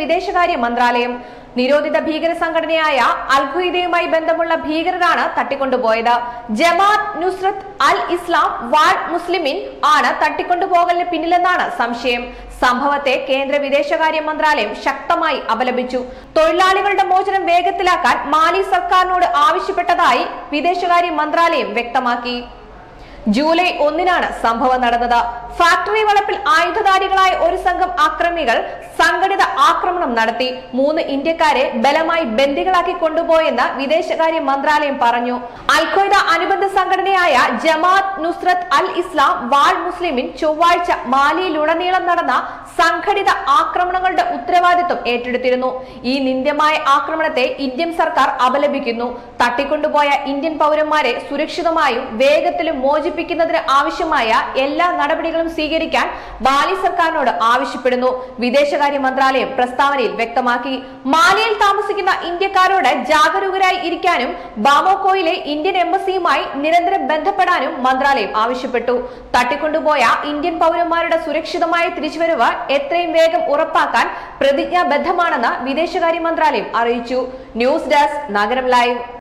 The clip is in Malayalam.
വിദേശകാര്യ മന്ത്രാലയം. നിരോധിത ഭീകര സംഘടനയായ അൽ ഖ്വയ്ദയുമായി ബന്ധമുള്ള ഭീകരരാണ് തട്ടിക്കൊണ്ടുപോയത്. ജമാഅത്ത് നുസ്രത്ത് അൽ ഇസ്ലാം വാൾ മുസ്ലിമിൻ ആണ് തട്ടിക്കൊണ്ടുപോകലിന് പിന്നിലെന്നാണ് സംശയം. സംഭവത്തെ കേന്ദ്ര വിദേശകാര്യ മന്ത്രാലയം ശക്തമായി അപലപിച്ചു. തൊഴിലാളികളുടെ മോചനം വേഗത്തിലാക്കാൻ മാലി സർക്കാരിനോട് ആവശ്യപ്പെട്ടതായി വിദേശകാര്യ മന്ത്രാലയം വ്യക്തമാക്കി. ജൂലൈ ഒന്നിനാണ് സംഭവം നടന്നത്. ഫാക്ടറി വളപ്പിൽ ആയുധധാരികളായ ഒരു സംഘം ആക്രമികൾ സംഘടിത ആക്രമണം നടത്തി. മൂന്ന് ഇന്ത്യക്കാരെ ബലമായി ബന്ദികളാക്കി കൊണ്ടുപോയെന്ന് വിദേശകാര്യ മന്ത്രാലയം പറഞ്ഞു. അൽഖയ്ദ അനുബന്ധ സംഘടനയായ ജമാഅത്ത് നുസ്രത്ത് അൽ ഇസ്ലാം വാൾ മുസ്ലിമിൻ ചൊവ്വാഴ്ച മാലിയിലുടനീളം നടന്ന സംഘടിത ആക്രമണങ്ങളുടെ ഉത്തരവാദിത്വം ഏറ്റെടുത്തിരുന്നു. ഈ നിന്ദ്യമായ ആക്രമണത്തെ ഇന്ത്യൻ സർക്കാർ അപലപിക്കുന്നു. തട്ടിക്കൊണ്ടുപോയ ഇന്ത്യൻ പൗരന്മാരെ സുരക്ഷിതമായും വേഗത്തിലും മോചിപ്പിക്കുന്നതിന് ആവശ്യമായ എല്ലാ നടപടികളും സ്വീകരിക്കാൻ മാലി സർക്കാരിനോട് ആവശ്യപ്പെടുന്നു. വിദേശകാര്യ മന്ത്രാലയം പ്രസ്താവനയിൽ വ്യക്തമാക്കി. മാലിയിൽ താമസിക്കുന്ന ഇന്ത്യക്കാരോട് ജാഗരൂകരായി ഇരിക്കാനും ബാമോക്കോയിലെ ഇന്ത്യൻ എംബസിയുമായി നിരന്തരം ബന്ധപ്പെടാനും മന്ത്രാലയം ആവശ്യപ്പെട്ടു. തട്ടിക്കൊണ്ടുപോയ ഇന്ത്യൻ പൗരന്മാരുടെ സുരക്ഷിതമായ തിരിച്ചുവരവ് എത്രയും വേഗം ഉറപ്പാക്കാൻ പ്രതിജ്ഞാബദ്ധമാണെന്ന് വിദേശകാര്യ മന്ത്രാലയം അറിയിച്ചു. News desk Nagaram live.